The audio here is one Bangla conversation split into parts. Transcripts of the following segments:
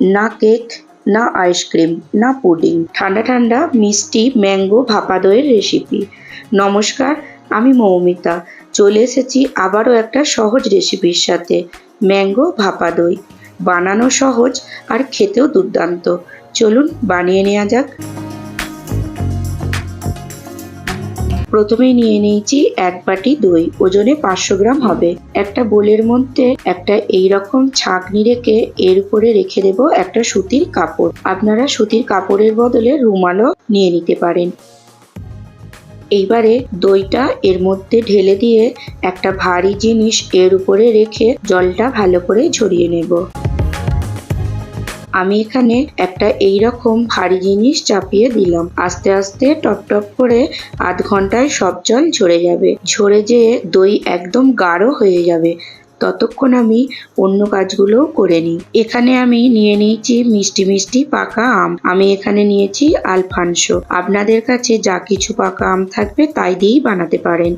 না কেক, না আইসক্রিম, না পুডিং। ঠান্ডা ঠান্ডা, মিষ্টি, ম্যাঙ্গো, ভাপা দইয়ের রেসিপি নমস্কার, আমি মৌমিতা। চলে এসেছি আবারও একটা সহজ রেসিপির সাথে, ম্যাঙ্গো, ভাপা দই। বানানো সহজ আর খেতেও দুর্দান্ত। চলুন বানিয়ে নেওয়া যাক। প্রথমেই নিয়ে নিয়েছি এক বাটি দই, ওজনে পাঁচশো গ্রাম হবে। একটা বোলের মধ্যে একটা এই রকম ছাঁকনি রেখে এর উপরে রেখে দেব একটা সুতির কাপড়। আপনারা সুতির কাপড়ের বদলে রুমালও নিয়ে নিতে পারেন। এইবারে দইটা এর মধ্যে ঢেলে দিয়ে একটা ভারী জিনিস এর উপরে রেখে জলটা ভালো করে ঝরিয়ে নেব। আমি এখানে একটা এই রকম ভারী জিনিস চাপিয়ে দিলাম। আস্তে আস্তে টপ টপ করে আধ ঘন্টায় সব জল ঝরে যাবে। ঝরে যেয়ে দই একদম গাঢ় হয়ে যাবে। ততক্ষণ আমি অন্য কাজগুলোও করে নিই। এখানে আমি নিয়ে নিয়েছি মিষ্টি মিষ্টি পাকা আম। আমি এখানে নিয়েছি আলফানসো। আপনাদের কাছে যা কিছু পাকা আম থাকবে তাই দিয়েই বানাতে পারেন।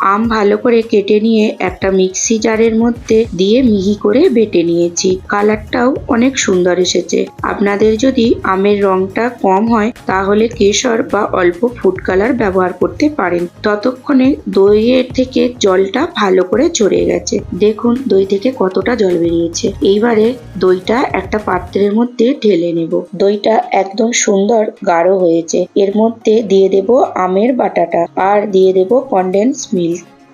আম ভালো করে কেটে নিয়ে একটা মিক্সি জারের মধ্যে দিয়ে মিহি করে বেটে নিয়েছি। কালারটাও অনেক সুন্দর এসেছে। আপনাদের যদি আমের রংটা কম হয়, তাহলে কেশর বা অল্প ফুড কালার ব্যবহার করতে পারেন। ততক্ষণে দইয়ের থেকে জলটা ভালো করে ঝরে গেছে। দেখুন দই থেকে কতটা জল বেরিয়েছে। এইবারে দইটা একটা পাত্রের মধ্যে ঢেলে নেব। দইটা একদম সুন্দর গাঢ় হয়েছে। এর মধ্যে দিয়ে দেব আমের বাটাটা। আর দিয়ে দেব কন্ডেন্স মিল্ক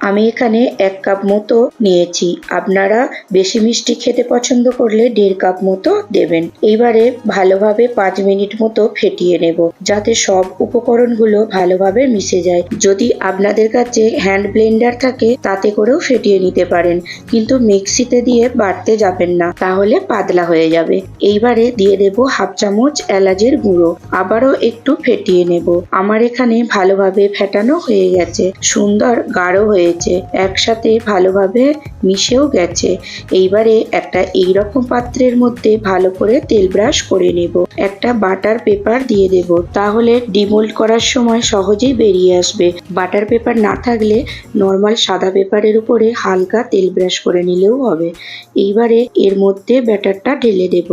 আমি এখানে এক কাপ মতো নিয়েছি। আপনারা বেশি মিষ্টি খেতে পছন্দ করলে দেড় কাপ মতো দেবেন। এইবারে ভালোভাবে পাঁচ মিনিট মতো ফেটিয়ে নেব, যাতে সব উপকরণগুলো ভালোভাবে মিশে যায়। যদি আপনাদের কাছে হ্যান্ড ব্লেন্ডার থাকে, তাতে করেও ফেটিয়ে নিতে পারেন, কিন্তু মিক্সিতে দিয়ে বাড়তে যাবেন না, তাহলে পাতলা হয়ে যাবে। এইবারে দিয়ে দেব হাফ চামচ এলাচের গুঁড়ো। আবারও একটু ফেটিয়ে নেব। আমার এখানে ভালোভাবে ফেটানো হয়ে গেছে। সুন্দর গাঢ় হয়ে হয়েছে। একসাথে ভালোভাবে মিশেও গেছে। এইবারে একটা এই রকম পাত্রের মধ্যে ভালো করে তেল ব্রাশ করে নেব। একটা বাটার পেপার দিয়ে দেব। তাহলে ডিমোল্ড করার সময় সহজেই বেরিয়ে আসবে। বাটার পেপার না থাকলে নর্মাল সাদা পেপারের উপরে হালকা তেল ব্রাশ করে নিলেও হবে। এইবারে এর মধ্যে ব্যাটারটা ঢেলে দেব।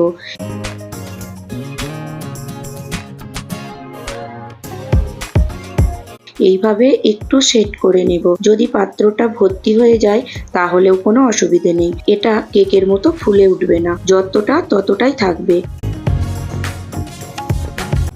এইভাবে একটু সেট করে নেব। যদি পাত্রটা ভর্তি হয়ে যায়, তাহলেও কোনো অসুবিধে নেই। এটা কেকের মতো ফুলে উঠবে না। যতটা ততটাই থাকবে।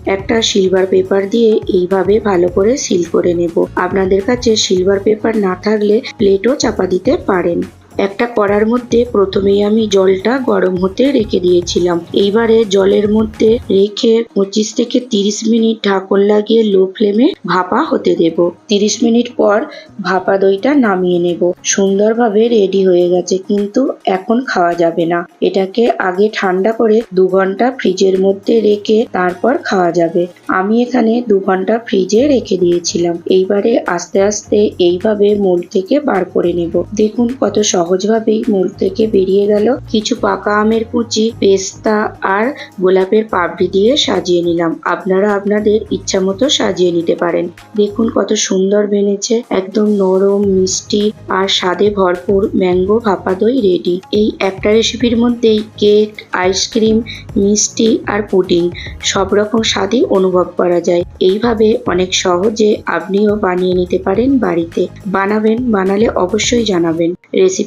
একটা সিলভার পেপার দিয়ে এইভাবে ভালো করে সিল করে নেব। আপনাদের কাছে সিলভার পেপার না থাকলে প্লেটও চাপা দিতে পারেন। একটা কড়ার মধ্যে প্রথমেই আমি জলটা গরম হতে রেখে দিয়েছিলাম। এইবারে জলের মধ্যে রেখে পঁচিশ থেকে তিরিশ মিনিট ঢাকন লাগিয়ে লো ফ্লেমে ভাপা হতে দেব। তিরিশ মিনিট পর ভাপা দইটা নামিয়ে নেব। সুন্দরভাবে রেডি হয়ে গেছে, কিন্তু এখন খাওয়া যাবে না। এটাকে আগে ঠান্ডা করে দু ঘণ্টা ফ্রিজের মধ্যে রেখে তারপর খাওয়া যাবে। আমি এখানে দু ঘণ্টা ফ্রিজে রেখে দিয়েছিলাম। এইবারে আস্তে আস্তে এইভাবে মোল থেকে বার করে নেব। দেখুন কত সহজ। সহজভাবেই মূল থেকে বেরিয়ে গেল। কিছু পাকা আমের কুচি, পেস্তা আর গোলাপের পাপড়ি দিয়ে সাজিয়ে নিলাম। আপনারা আপনাদের ইচ্ছা মতো সাজিয়ে নিতে পারেন। দেখুন কত সুন্দর বেনেছে। একদম নরম, মিষ্টি আর স্বাদে ভরপুর ম্যাঙ্গো ভাপা দই রেডি। এই একটা রেসিপির মধ্যেই কেক, আইসক্রিম, মিষ্টি আর পুডিং সব রকম স্বাদই অনুভব করা যায়। এইভাবে অনেক সহজে আপনিও বানিয়ে নিতে পারেন বাড়িতে। বানাবেন, বানালে অবশ্যই জানাবেন।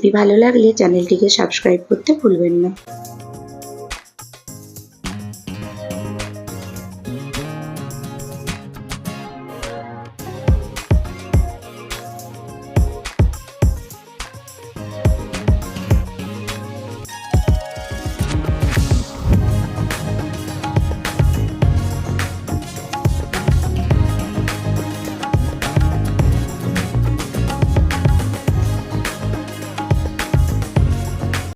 রেসিপি ভালো লাগলে চ্যানেলটিকে সাবস্ক্রাইব করতে ভুলবেন না।